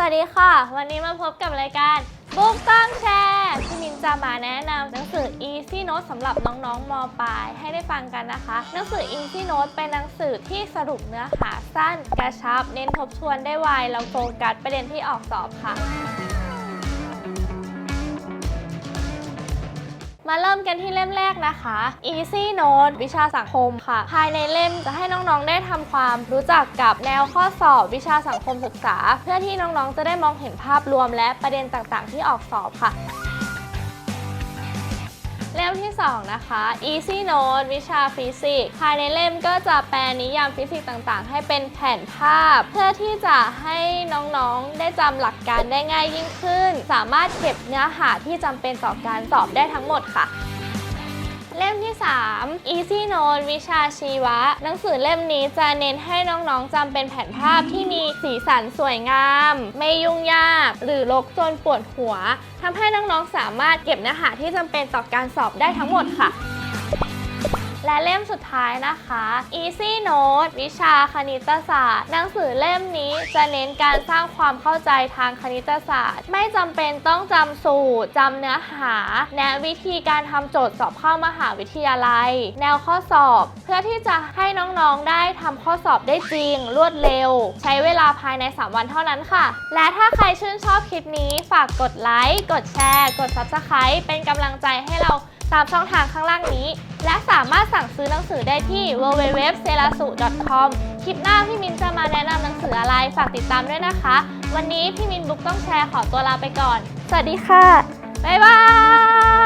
สวัสดีค่ะ วันนี้มาพบกับรายการบุ๊กต้องแชร์พี่มินจะมาแนะนำหนังสือ Easy Note สำหรับน้องๆ มปลาย ให้ได้ฟังกันนะคะ หนังสือ Easy Note เป็นหนังสือที่สรุปเนื้อหาสั้น กระชับ เน้นทบทวนได้ไวแล้วโฟกัสประเด็นที่ออกสอบค่ะ มาเริ่มกันที่เล่มแรกนะคะ Easy Note วิชาสังคมค่ะ ภายในเล่มจะให้น้องๆได้ทำความรู้จักกับแนวข้อสอบวิชาสังคมศึกษา เพื่อที่น้องๆจะได้มองเห็นภาพรวมและประเด็นต่างๆ ที่ออกสอบค่ะ เล่มที่ 2 นะคะ Easy Note วิชาฟิสิกส์ภายในเล่มก็จะแปลนิยามฟิสิกส์ต่างๆ ให้เป็นแผนภาพ เพื่อที่จะให้น้องๆ ได้จำหลักการได้ง่ายยิ่งขึ้น สามารถเก็บเนื้อหาที่จำเป็นต่อการสอบได้ทั้งหมดค่ะ 3 Easy Note วิชาชีวะ หนังสือเล่มนี้จะเน้นให้น้องๆจำเป็นแผนภาพที่มีสีสันสวยงาม ไม่ยุ่งยาก หรือลกจนปวดหัวทำให้น้องๆสามารถเก็บเนื้อหาที่จำเป็นต่อการสอบได้ทั้งหมดค่ะ และเล่มสุดท้ายนะคะ Easy Note วิชาคณิตศาสตร์ หนังสือเล่มนี้จะเน้นการสร้างความเข้าใจทางคณิตศาสตร์ ไม่จำเป็นต้องจำสูตรจำเนื้อหา แนะวิธีการทำโจทย์สอบเข้ามหาวิทยาลัย แนวข้อสอบ เพื่อที่จะให้น้องๆได้ทำข้อสอบได้จริง รวดเร็ว ใช้เวลาภายใน 3 วันเท่านั้นค่ะ และถ้าใครชื่นชอบคลิปนี้ฝากกดไลค์กดแชร์ กด Subscribe เป็นกำลังใจให้เรา ตามช่องทางข้างล่างนี้ และสามารถสั่งซื้อหนังสือได้ที่ www.selasu.com คลิปหน้าพี่มินจะมาแนะนำหนังสืออะไรฝากติดตามด้วยนะคะ วันนี้พี่มินบุ๊กต้องแชร์ขอตัวลาไปก่อน สวัสดีค่ะ บ๊ายบาย